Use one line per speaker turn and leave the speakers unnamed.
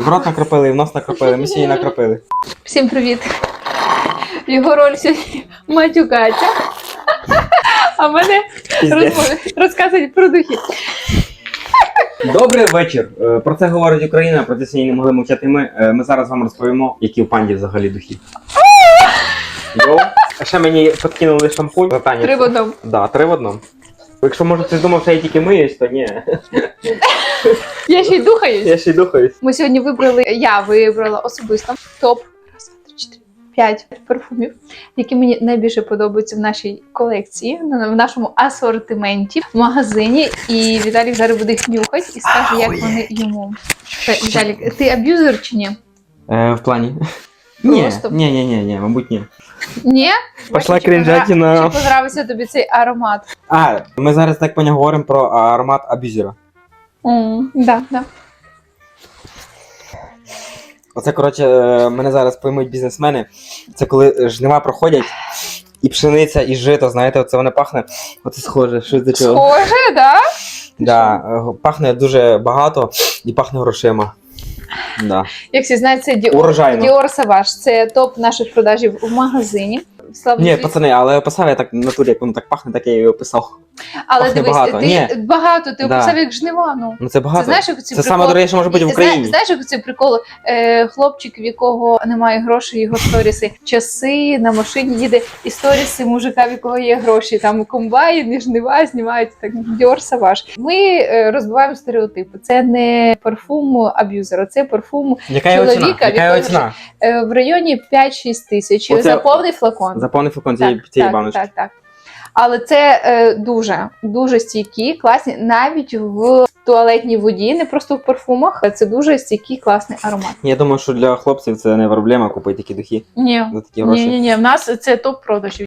В рот накропили, і в нос накропили, ми сьогодні накропили.
Всім привіт! Його роль сьогодні матюкатися. А мене розказують про духи.
Добрий вечір. Е, Про це говорить Україна, про це сьогодні не могли мовчати ми. Е, Ми зараз вам розповімо, які в панді взагалі духи. Йоу. А ще мені підкинули шампунь.
Три в одному.
Да, три в одному. Якщо може хтось думав, що я тільки миюсь, то ні.
Я ще й духаюсь.
Я ще й духаюсь.
Ми сьогодні вибрали, я вибрала особисто топ раз, два, три, п'ять парфумів, які мені найбільше подобаються в нашій колекції, в нашому асортименті в магазині. І Віталік зараз буде їх нюхати і скаже, як вони йому. Та, Віталік, ти аб'юзер чи ні?
Е, в плані. Ні,
Просто.
ні, ні, ні, ні, мабуть, ні.
Ні?
Пошла
Чи
крінжатіна.
Чи подобається тобі цей аромат?
А, ми зараз так поняв говоримо про аромат аб'юзера.
М, Да, да.
Оце, коротше, е, мене зараз поймуть бізнесмени. Це коли жнива проходять, і пшениця, і жито, знаєте, оце воно пахне. Оце схоже, що до чого.
Схоже, да?
Да, пахне дуже багато і пахне грошима. Да.
Як всі знають, це
Урожайно.
Dior Savage. Це топ наших продажів в магазині. Слава
Ні, пацани, але описав я так в натурі, як воно так пахне, так я і описав.
Але
пахне
дивись,
багато.
ти
Ні.
багато, ти
Да.
описав як жнива. Ну.
Ну це багато.
Це знаєш, як ці
Це саме дорожче може бути в
Зна-
Україні.
Знаєш, як це прикол? Е, хлопчик, в якого немає грошей, його сторіси. Часи на машині їде і сторіси мужика, в якого є гроші. Там комбайн, і жнива знімають так Dior Savage. Ми е, розбиваємо стереотипи. Це не парфум аб'юзера, це парфум
Яка його ціна?
чоловіка,
Яка його ціна?
е, в районі 5-6 тисяч
Оце-
за повний флакон.
За повний флакон цієї, цієї
так,
баночки.
так, так. Але це е, дуже, дуже стійкі, класні, навіть в туалетній воді, не просто в парфумах. Це дуже стійкий, класний аромат.
Я думаю, що для хлопців це не проблема купити такі духи
Ні,
за такі гроші.
ні, ні, ні. В нас це топ продажів.